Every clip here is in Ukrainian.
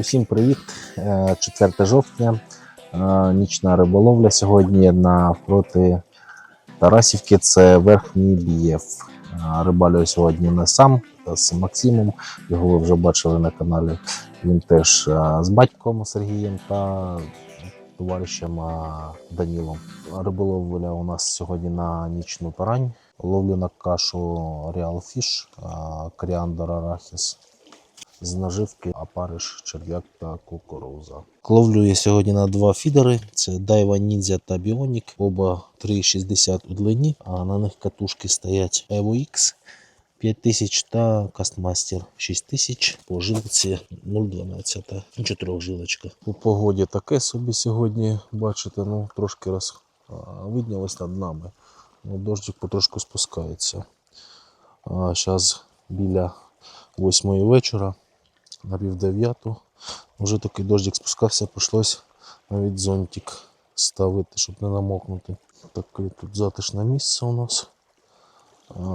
Усім привіт! Е, 4 жовтня. Е, Нічна риболовля сьогодні навпроти Тарасівки. Це верхній Бієв. Е, Рибалю сьогодні не сам з Максимом. Його ви вже бачили на каналі. Він теж е, з батьком Сергієм та товаришем е, Данілом. Риболовля у нас сьогодні на нічну тарань. Ловлю на кашу Real Fish, е, коріандр арахіс з наживки опариш, черв'як та кукуруза. Ловлю я сьогодні на два фідери: це Daiwa Ninja та Bionic, оба 3,60 у длині, а на них катушки стоять Evo X 5000 та Castmaster 6000 по жилці 0,12. Ну, Чотирьохжилочка. По погоді таке собі сьогодні, бачите, ну трошки роз а, виднілось над нами. Ну, дощик потрошку спускається. Зараз біля восьмої вечора на пів дев'яту. Вже такий дощик спускався, прийшлось навіть зонтик ставити, щоб не намокнути. Таке тут затишне місце у нас.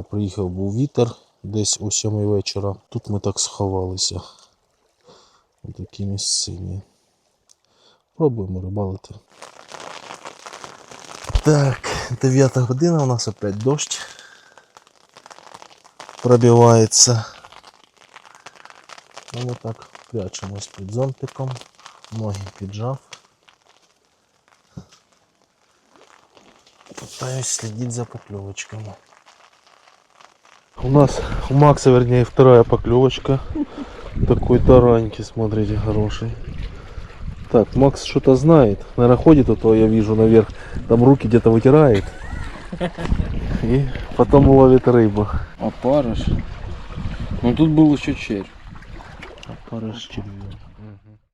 Приїхав був вітер десь о сьомій вечора. Тут ми так сховалися. Ось такі місцині. Пробуємо рибалити. Так, 9 година, у нас опять дощ пробивається. Ну, ми так прячемось під зонтиком, ноги піджав. Пытаюсь следить за поклевочками. У нас у Макса, вернее, вторая поклевочка. Такой тараньки, смотрите, хороший. Так, Макс что-то знает. Наверное, ходит, а то я вижу наверх. Там руки где-то вытирает. И потом ловит рыбу. Опарыш. Ну тут был еще червь. parası çıkıyor.